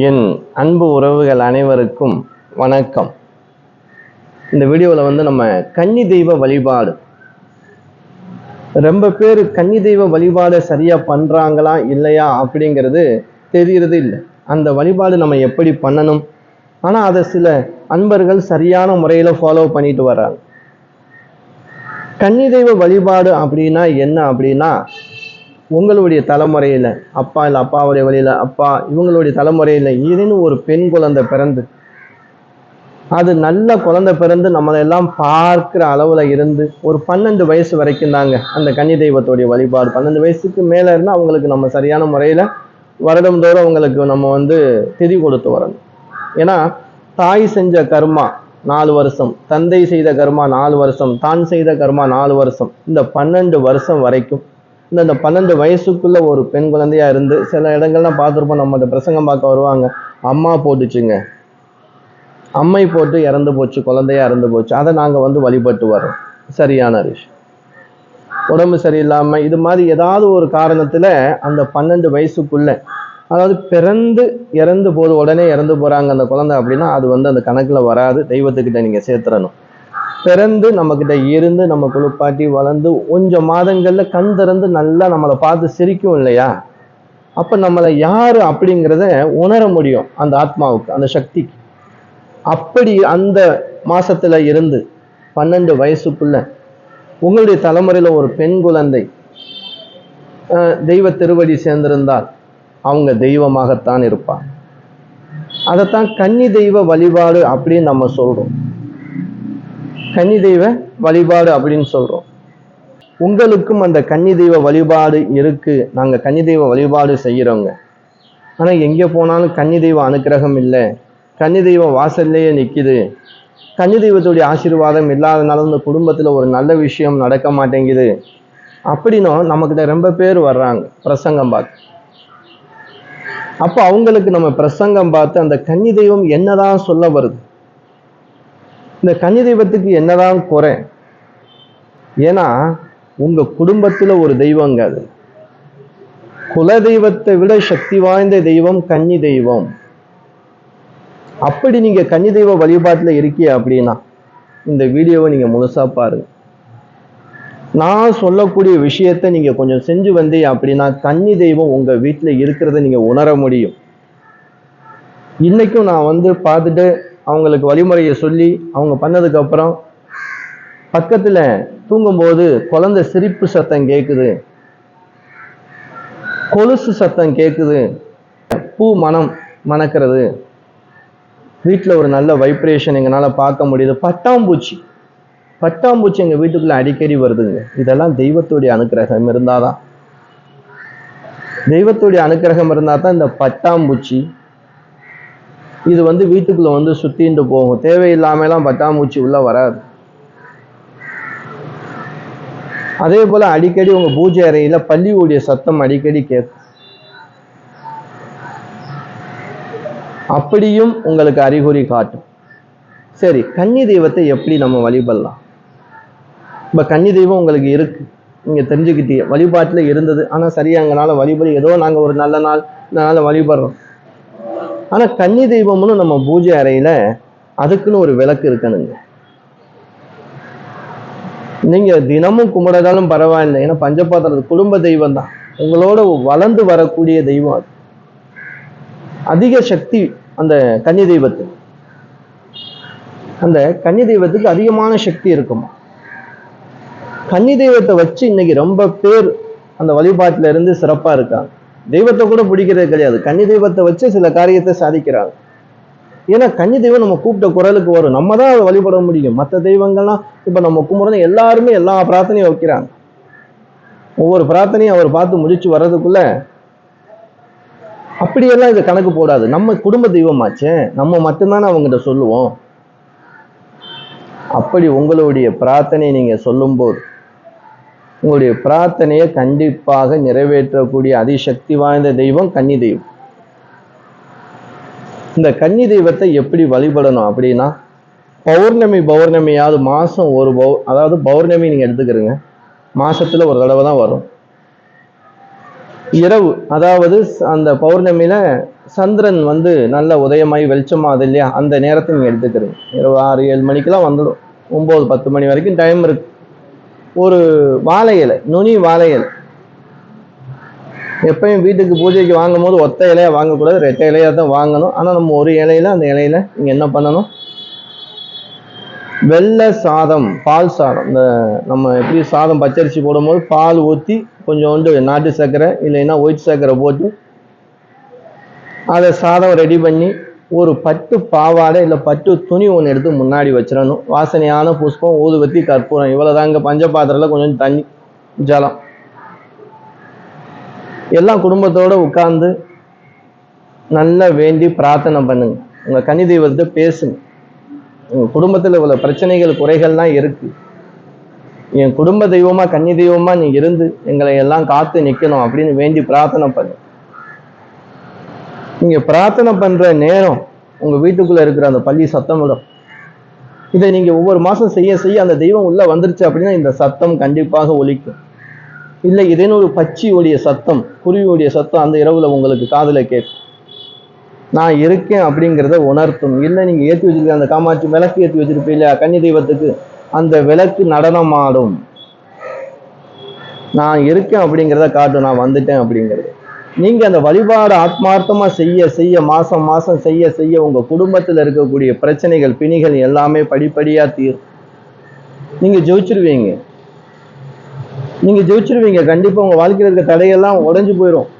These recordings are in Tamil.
என் அன்பு உறவுகள் அனைவருக்கும் வணக்கம். இந்த வீடியோவில் வந்து நம்ம கன்னி தெய்வ வழிபாடு. ரொம்ப பேர் கன்னி தெய்வ வழிபாடை சரியாக பண்ணுறாங்களா இல்லையா அப்படிங்கிறது தெரிகிறது இல்லை. அந்த வழிபாடு நம்ம எப்படி பண்ணணும்? ஆனால் அதை சில அன்பர்கள் சரியான முறையில் ஃபாலோ பண்ணிட்டு வர்றாங்க. கன்னி தெய்வ வழிபாடு அப்படின்னா என்ன அப்படின்னா உங்களுடைய தலைமுறையில் அப்பா இல்லை அப்பாவுடைய வழியில் அப்பா இவங்களுடைய தலைமுறையில் ஏதேனும் ஒரு பெண் குழந்தை பிறந்து அது நல்ல குழந்தை பிறந்து நம்மளை எல்லாம் பார்க்குற அளவில் இருந்து ஒரு பன்னெண்டு வயசு வரைக்கும் தாங்க அந்த கன்னி தெய்வத்துடைய வழிபாடு. பன்னெண்டு வயசுக்கு மேலே இருந்தால் அவங்களுக்கு நம்ம சரியான முறையில் வருடம்தோறும் அவங்களுக்கு நம்ம வந்து திதி கொடுத்து வரணும். ஏன்னா தாய் செஞ்ச கர்மா நாலு வருஷம் தந்தை செய்த கர்மா நாலு வருஷம் தான் செய்த கர்மா நாலு வருஷம் இந்த பன்னெண்டு வருஷம் வரைக்கும் இந்த இந்த பன்னெண்டு வயசுக்குள்ள ஒரு பெண் குழந்தையா இருந்து சில இடங்கள்லாம் பார்த்துருப்போம். நம்மகிட்ட பிரசங்கம் பார்க்க வருவாங்க. அம்மா போட்டுச்சுங்க. அம்மை போட்டு இறந்து போச்சு குழந்தையா இறந்து போச்சு. அதை நாங்கள் வந்து வழிபட்டு வரோம் சரியான விஷயம் உடம்பு சரியில்லாமல் இது மாதிரி ஏதாவது ஒரு காரணத்தில் அந்த பன்னெண்டு வயசுக்குள்ள அதாவது பிறந்து இறந்து போது உடனே இறந்து போகிறாங்க அந்த குழந்தை அப்படின்னா அது வந்து அந்த கணக்கில் வராது. தெய்வத்துக்கிட்ட நீங்கள் சேர்த்துறணும். பிறந்து நம்மக்கிட்ட இருந்து நம்ம குளிப்பாட்டி வளர்ந்து கொஞ்சம் மாதங்களில் கண் திறந்து நல்லா நம்மளை பார்த்து சிரிக்கும் இல்லையா? அப்போ நம்மளை யார் அப்படிங்கிறத உணர முடியும் அந்த ஆத்மாவுக்கு அந்த சக்திக்கு. அப்படி அந்த மாசத்துல இருந்து பன்னெண்டு வயசுக்குள்ள உங்களுடைய தலைமுறையில் ஒரு பெண் குழந்தை தெய்வ திருவடி சேர்ந்திருந்தால் அவங்க தெய்வமாகத்தான் இருப்பாங்க. அதைத்தான் கன்னி தெய்வ வழிபாடு அப்படின்னு நம்ம சொல்கிறோம் கன்னி தெய்வ வழிபாடு அப்படின்னு சொல்றோம். உங்களுக்கும் அந்த கன்னி தெய்வ வழிபாடு இருக்கு. நாங்க கன்னி தெய்வ வழிபாடு செய்யறோங்க. ஆனா எங்க போனாலும் கன்னி தெய்வ அனுக்கிரகம் இல்லை. கன்னி தெய்வம் வாசல்லையே நிக்குது. கன்னி தெய்வத்துடைய ஆசீர்வாதம் இல்லாதனால இந்த குடும்பத்துல ஒரு நல்ல விஷயம் நடக்க மாட்டேங்குது. அப்படின்னும் நம்மக்கிட்ட ரொம்ப பேர் வர்றாங்க பிரசங்கம் பார்த்து அப்போ அவங்களுக்கு நம்ம பிரசங்கம் பார்த்து அந்த கன்னி தெய்வம் என்னதான் சொல்ல வருது? இந்த கன்னி தெய்வத்துக்கு என்னதான் குறை ஏன்னா உங்க குடும்பத்துல ஒரு தெய்வங்க அது. குல தெய்வத்தை விட சக்தி வாய்ந்த தெய்வம் கன்னி தெய்வம். அப்படி நீங்க கன்னி தெய்வ வழிபாட்டில் இருக்கீங்க அப்படின்னா இந்த வீடியோவை நீங்க முழுசா பாருங்க. நான் சொல்லக்கூடிய விஷயத்த நீங்க கொஞ்சம் செஞ்சு வந்தீங்க அப்படின்னா கன்னி தெய்வம் உங்க வீட்டில் இருக்கிறத நீங்க உணர முடியும். இன்னைக்கும் நான் வந்து பார்த்துட்டு அவங்களுக்கு வழிமுறையை சொல்லி அவங்க பண்ணதுக்கு அப்புறம் பக்கத்துல தூங்கும்போது குழந்தை சிரிப்பு சத்தம் கேக்குது. கொலுசு சத்தம் கேக்குது. பூ மனம் மணக்கிறது. வீட்டில் ஒரு நல்ல வைப்ரேஷன் எங்களால் பார்க்க முடியுது. பட்டாம்பூச்சி. பட்டாம்பூச்சி எங்கள் வீட்டுக்குள்ள அடிக்கடி வருதுங்க இதெல்லாம் தெய்வத்துடைய அனுக்கிரகம் இருந்தாதான். தெய்வத்துடைய அனுக்கிரகம் இருந்தால் தான் இந்த பட்டாம்பூச்சி இது வந்து வீட்டுக்குள்ள வந்து சுத்திட்டு போகும். தேவையில்லாமலாம் பட்டாமூச்சி உள்ள வராது. அதே போல அடிக்கடி உங்க பூஜை அறையில பள்ளியுடைய சத்தம் அடிக்கடி கேட்கும் அப்படியும் உங்களுக்கு அறிகுறி காட்டும். சரி கன்னி தெய்வத்தை எப்படி நம்ம வழிபடலாம்? இப்ப கன்னி தெய்வம் உங்களுக்கு இருக்கு. நீங்க தெரிஞ்சுக்கிட்டீங்க. வழிபாட்டுல இருந்தது. ஆனா சரியா எங்களால வழிபடி ஏதோ நாங்க ஒரு நல்ல நாள் இந்த நாள்ல வழிபடுறோம். ஆனா கன்னி தெய்வம்னு நம்ம பூஜை அறையில அதுக்குன்னு ஒரு விளக்கு இருக்கணுங்க. நீங்க தினமும் கும்பிடாதாலும் பரவாயில்லை. ஏன்னா பஞ்சபாத்திரம் குடும்ப தெய்வம் தான். உங்களோட வளர்ந்து வரக்கூடிய தெய்வம் அது. அதிக சக்தி அந்த கன்னி தெய்வத்துக்கு. அந்த கன்னி தெய்வத்துக்கு அதிகமான சக்தி இருக்குமா? கன்னி தெய்வத்தை வச்சு இன்னைக்கு ரொம்ப பேர் அந்த வழிபாட்டுல இருந்து சிறப்பா இருக்காங்க. தெய்வத்தை கூட பிடிக்கிறது கிடையாது. கன்னி தெய்வத்தை வச்சு சில காரியத்தை சாதிக்கிறாங்க. ஏன்னா கன்னி தெய்வம் நம்ம கூப்பிட்ட குரலுக்கு வரும். நம்ம தான் அதை வழிபட முடியும். மற்ற தெய்வங்கள்லாம் இப்போ நம்ம கும்பிடுறது எல்லாருமே எல்லா பிரார்த்தனையும் வைக்கிறாங்க. ஒவ்வொரு பிரார்த்தனையும் அவர் பார்த்து முடிச்சு வர்றதுக்குள்ள அப்படியெல்லாம் இது கணக்கு போடாது. நம்ம குடும்ப தெய்வமாச்சே. நம்ம மட்டும்தானே அவங்ககிட்ட சொல்லுவோம். அப்படி உங்களுடைய பிரார்த்தனை நீங்க சொல்லும்போது உங்களுடைய பிரார்த்தனையை கண்டிப்பாக நிறைவேற்றக்கூடிய அதிசக்தி வாய்ந்த தெய்வம் கன்னி தெய்வம் இந்த கன்னி தெய்வத்தை எப்படி வழிபடணும் அப்படின்னா பௌர்ணமி பௌர்ணமியாவது மாதம் ஒரு பௌ அதாவது பௌர்ணமி நீங்கள் எடுத்துக்கிறீங்க மாதத்தில் ஒரு தடவை தான் வரும். இரவு அதாவது அந்த பௌர்ணமியில் சந்திரன் வந்து நல்ல உதயமாகி வெளிச்சமாகுது இல்லையா அந்த நேரத்தை நீங்கள் எடுத்துக்கிறீங்க. இரவு ஆறு ஏழு மணிக்கெலாம் வந்துடும். ஒம்பது பத்து மணி வரைக்கும் டைம் இருக்கு. ஒரு வாழை இலை நுனி வாழை இலை. எப்பயும் வீட்டுக்கு பூஜைக்கு வாங்கும் போது ஒத்த இலையாக வாங்கக்கூடாது ரெட்டை இலையாக தான் வாங்கணும். ஆனால் நம்ம ஒரு இலையில அந்த இலையில நீங்கள் என்ன பண்ணணும்? வெள்ளை சாதம் பால் சாதம். இந்த நம்ம எப்படி சாதம் பச்சரிசி போடும்போது பால் ஊற்றி கொஞ்சோண்டு நாட்டு சர்க்கரை இல்லைன்னா ஒயிட் சர்க்கரை போட்டு அதை சாதம் ரெடி பண்ணி ஒரு பட்டு பாவாடை இல்லை பட்டு துணி ஒன்று எடுத்து முன்னாடி வச்சிடணும். வாசனையான புஷ்பம் ஊதுபத்தி கற்பூரம் இவ்வளோதாங்க பஞ்ச பஞ்சபாத்திரத்தில் கொஞ்சம் தண்ணி ஜலம். எல்லாம் குடும்பத்தோடு உட்கார்ந்து நல்லா வேண்டி பிரார்த்தனை பண்ணுங்க. உங்கள் கனி தெய்வத்தை பேசுங்க. உங்கள் குடும்பத்தில் இவ்வளோ பிரச்சனைகள் குறைகள்லாம் இருக்கு. என் குடும்ப தெய்வமா கன்னி தெய்வமா நீ இருந்து எங்களை எல்லாம் காத்து நிற்கணும் அப்படின்னு வேண்டி பிரார்த்தனை பண்ணு நீங்கள் பிரார்த்தனை பண்ணுற நேரம் உங்கள் வீட்டுக்குள்ளே இருக்கிற அந்த பள்ளி சத்தமிடும் இதை நீங்கள் ஒவ்வொரு மாதம் செய்ய செய்ய அந்த தெய்வம் உள்ளே வந்துருச்சு அப்படின்னா இந்த சத்தம் கண்டிப்பாக ஒலிக்கும். இல்லை இதேன்னு ஒரு பச்சியுடைய சத்தம் குருவியுடைய சத்தம் அந்த இரவில் உங்களுக்கு காதில் கேட்கும். நான் இருக்கேன் அப்படிங்கிறத உணர்த்தும். இல்லை நீங்கள் ஏற்றி வச்சிருக்க அந்த காமாட்சி விளக்கு ஏற்றி வச்சிருப்பீங்க இல்லையா? கன்னி தெய்வத்துக்கு அந்த விளக்கு நடனமாடும். நான் இருக்கேன் அப்படிங்கிறத காட்டும். நான் வந்துட்டேன் அப்படிங்கிறது. நீங்கள் அந்த வழிபாடு ஆத்மார்த்தமாக செய்ய செய்ய மாதம் மாதம் செய்ய செய்ய உங்கள் குடும்பத்தில் இருக்கக்கூடிய பிரச்சனைகள் பிணிகள் எல்லாமே படிப்படியாக தீரும். நீங்கள் ஜெயிச்சிருவீங்க. நீங்கள் ஜெயிச்சிருவீங்க. கண்டிப்பாக உங்கள் வாழ்க்கையில் இருக்க தடையெல்லாம் உடஞ்சு போயிடும்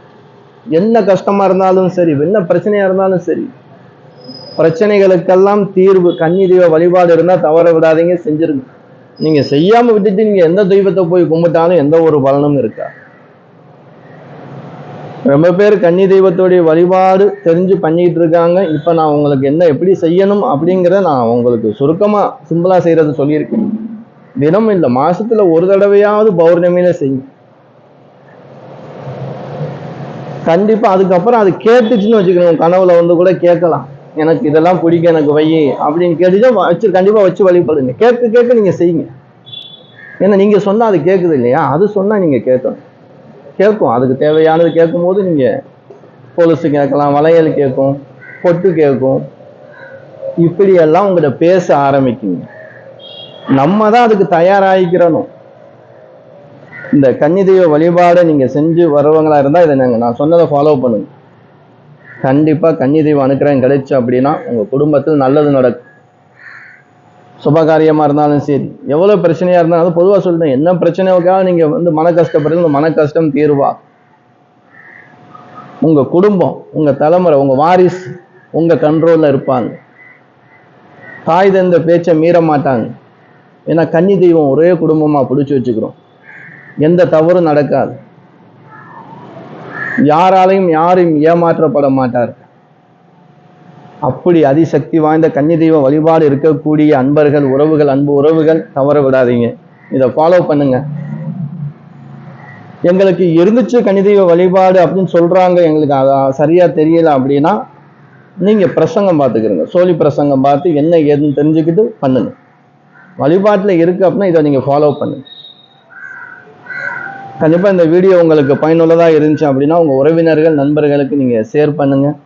என்ன கஷ்டமாக இருந்தாலும் சரி என்ன பிரச்சனையாக இருந்தாலும் சரி பிரச்சனைகளுக்கெல்லாம் தீர்வு கன்னி தெய்வ வழிபாடு இருந்தால் தவற விடாதீங்க செஞ்சிருங்க. நீங்கள் செய்யாமல் விட்டுட்டு நீங்கள் எந்த தெய்வத்தை போய் கும்பிட்டாலும் எந்த ஒரு பலனும் இருக்கா ரொம்ப பேர் கன்னி தெய்வத்துடைய வழிபாடு தெரிஞ்சு பண்ணிக்கிட்டு இருக்காங்க. இப்போ நான் உங்களுக்கு என்ன எப்படி செய்யணும் அப்படிங்கிறத நான் உங்களுக்கு சுருக்கமாக சிம்பிளாக செய்கிறது சொல்லியிருக்கேன். தினம் இல்லை மாசத்துல ஒரு தடவையாவது பௌர்ணமியில செய்யும் கண்டிப்பா அதுக்கப்புறம் அது கேட்டுச்சுன்னு வச்சுக்கணும். கனவுல வந்து கூட கேட்கலாம். எனக்கு இதெல்லாம் பிடிக்கும் எனக்கு வை அப்படின்னு கேட்டுச்சா வச்சு கண்டிப்பா வச்சு வழிபடுங்க. கேட்க கேட்க நீங்க செய்யுங்க. ஏன்னா நீங்க சொன்னா அது கேட்குது இல்லையா? அது சொன்னா நீங்க கேட்கணும். கேட்கும். அதுக்கு தேவையானது கேட்கும்போது நீங்கள் கொலுசு கேட்கலாம் வளையல் கேட்கும் பொட்டு கேட்கும். இப்படியெல்லாம் உங்கள்கிட்ட பேச ஆரம்பிக்குங்க. நம்ம தான் அதுக்கு தயாராகிக்கிறணும். இந்த கன்னி தெய்வ வழிபாடை நீங்கள் செஞ்சு வர்றவங்களா இருந்தால் இதை நாங்கள் நான் சொன்னதை ஃபாலோ பண்ணுங்க. கண்டிப்பாக கன்னி தெய்வம் அனுக்கிறம் கிடைச்சு அப்படின்னா உங்கள் குடும்பத்தில் நல்லது நடக்கும். சுபகாரியமாக இருந்தாலும் சரி. எவ்வளோ பிரச்சனையாக இருந்தாலும் அது பொதுவாக சொல்லிட்டேன் என்ன பிரச்சனைக்காக நீங்கள் வந்து மன கஷ்டப்படுறது மன கஷ்டம் தீர்வா. உங்கள் குடும்பம் உங்கள் தலைமுறை உங்கள் வாரிஸ் உங்கள் கண்ட்ரோலில் இருப்பாங்க. தாய் தந்த பேச்சை மீற மாட்டாங்க. ஏன்னா கன்னி தெய்வம் ஒரே குடும்பமாக பிடிச்சி வச்சுக்கிறோம். எந்த தவறும் நடக்காது. யாராலையும் யாரையும் ஏமாற்றப்பட மாட்டார். அப்படி அதிசக்தி வாய்ந்த கன்னி தெய்வ வழிபாடு இருக்கக்கூடிய அன்பர்கள் உறவுகள் அன்பு உறவுகள் தவற விடாதீங்க. இதை ஃபாலோ பண்ணுங்க. எங்களுக்கு இருந்துச்சு கன்னி தெய்வ வழிபாடு அப்படின்னு சொல்றாங்க. எங்களுக்கு அதை சரியா தெரியல அப்படின்னா நீங்க பிரசங்கம் பார்த்துக்கிறங்க சோழி பிரசங்கம் பார்த்து என்ன ஏதுன்னு தெரிஞ்சுக்கிட்டு பண்ணுங்க. வழிபாட்டில் இருக்கு அப்படின்னா இதை நீங்க ஃபாலோ பண்ணுங்க. கண்டிப்பாக இந்த வீடியோ உங்களுக்கு பயனுள்ளதாக இருந்துச்சு அப்படின்னா உங்கள் உறவினர்கள் நண்பர்களுக்கு நீங்கள் ஷேர் பண்ணுங்கள்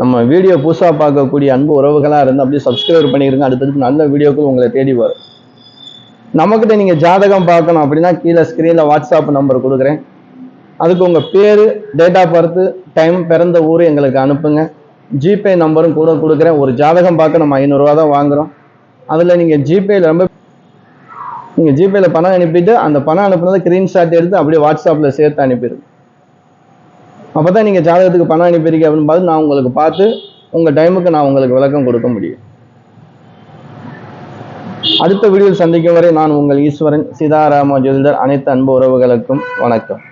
நம்ம வீடியோ புதுசாக பார்க்கக்கூடிய அன்பு உறவுகளாக இருந்து அப்படியே சப்ஸ்கிரைப் பண்ணிடுங்க அடுத்தடுத்து நல்ல வீடியோக்கள் உங்களை தேடி வரும். நம்மக்கிட்ட நீங்கள் ஜாதகம் பார்க்கணும் அப்படின்னா கீழே ஸ்க்ரீனில் வாட்ஸ்அப் நம்பர் கொடுக்குறேன். அதுக்கு உங்கள் பேர் டேட் ஆஃப் பர்த் டைம் பிறந்த ஊர் எங்களுக்கு அனுப்புங்க. ஜிபே நம்பரும் கூட கொடுக்குறேன். ஒரு ஜாதகம் பார்க்க நம்ம ஐநூறுரூவா தான் வாங்குகிறோம் அதில் நீங்கள் ஜிபேயில் ரொம்ப நீங்கள் ஜிபேயில் பணம் அனுப்பிட்டு அந்த பணம் அனுப்புனதை ஸ்க்ரீன்ஷாட் எடுத்து அப்படியே வாட்ஸ்அப்பில் சேர்த்து அனுப்பிடுங்க. அப்போ தான் நீங்கள் ஜாதகத்துக்கு பணம் அனுப்பியிருக்கீங்க அப்படின்னு பார்த்து நான் உங்களுக்கு பார்த்து உங்கள் டைமுக்கு நான் உங்களுக்கு விளக்கம் கொடுக்க முடியும். அடுத்த வீடியோவில் சந்திக்கும் வரை நான் உங்கள் ஈஸ்வரன் சீதாராம ஜோதிடர் அனைத்து அன்பு உறவுகளுக்கும் வணக்கம்.